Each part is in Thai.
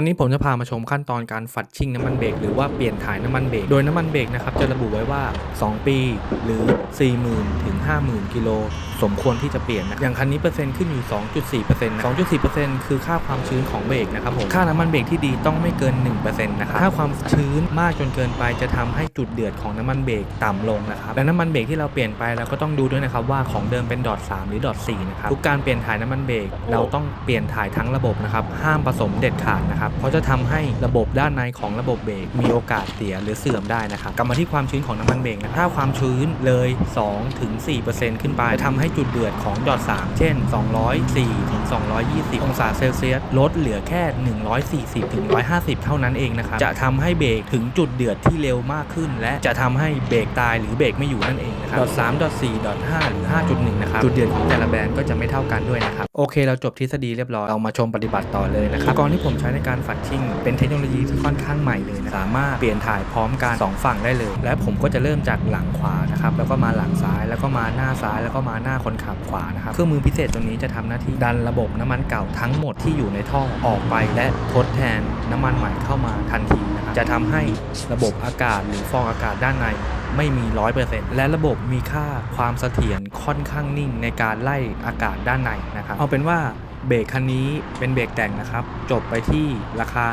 วันนี้ผมจะพามาชมขั้นตอนการฝัดชิ่งน้ำมันเบรกหรือว่าเปลี่ยนถ่ายน้ำมันเบรกโดยน้ำมันเบรกนะครับจะระบุไว้ว่า 2 ปี หรือ 40,000ถึง50,000 กิโล สมควรที่จะเปลี่ยนนะอย่างคันนี้เปอร์เซ็นต์ขึ้นอยู่ 2.4%นะ2.4%คือค่าความชื้นของเบรกนะครับผมค่าน้ำมันเบรกที่ดีต้องไม่เกิน 1%นะครับถ้าความชื้นมากจนเกินไปจะทำให้จุดเดือดของน้ำมันเบรกต่ำลงนะครับและน้ำมันเบรกที่เราเปลี่ยนไปเราก็ต้องดูด้วยนะครับว่าของเดิมเป็นดอท3หรือดอท4นะครับทุกการเปลี่ยนถ่ายน้ำมันเบรกเราต้องเปลี่ยนถ่ายทั้งระบบนะครับห้ามผสมเด็ดขาดนะครับเพราะจะทำให้ระบบด้านในของระบบเบรกมีโอกาสเสียหรือเสื่อมได้นะครับกลับมาที่ความชื้นของน้ำมันเบรกนะถ้าความชื้นเลย2ถึง4%ขึ้นไปจะทำให้จุดเดือดของดอท3เช่น 204ถึง220 องศาเซลเซียสลดเหลือแค่ 140ถึง150 เท่านั้นเองนะครับจะทำให้เบรกถึงจุดเดือดที่เร็วมากขึ้น และจะทำให้เบรกตายหรือเบรกไม่อยู่นั่นเองนะครับดอท3ดอท4ดอท5หรือ5.1นะครับจุดเดือดของแต่ละแบรนด์ก็จะไม่เท่ากันด้วยนะครับโอเค เราจบทฤษฎีเรียบร้อยเรามาชมปฏิบัติต่อเลยนะครับอุปกรณ์ที่ผมใช้ในการฝัดชิ่งเป็นเทคโนโลยีที่ค่อนข้างใหม่เลยนะสามารถเปลี่ยนถ่ายพร้อมกันสองฝั่งได้เลย และผมก็จะเริ่มจากหลังขวานะครับแล้วก็มาหลังซ้ายแล้วก็มาหน้าซ้ายแล้วก็มาหน้าคนขับขวานะครับเครื่องมือพิเศษตัวนี้จะทำหน้าที่ดันระบบน้ำมันเก่าทั้งหมดที่อยู่ในท่อออกไป และทดแทนน้ำมันใหม่เข้ามาทันทีนะครับจะทำให้ระบบอากาศหรือฟองอากาศด้านในไม่มี 100%และระบบมีค่าความเสถียรค่อนข้างนิ่งในการไล่อากาศด้านในนะครับเอาเป็นว่า เบรกคันนี้เป็นเบรกแต่งนะครับ จบไปที่ราคา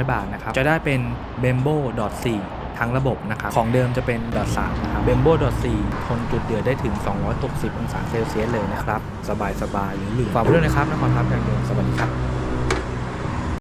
1,500 บาทนะครับ จะได้เป็น b e m b o 4ทั้งระบบนะครับ ของเดิมจะเป็น .3 นะครับ b e m b o 4 ทนจุดเดือดได้ถึง 260 องศาเซลเซียสเลยนะครับ สบายสบายหรือหรือฝากไว้ด้วยนะครับนครทัพอย่างเดิมสวัสดีครับ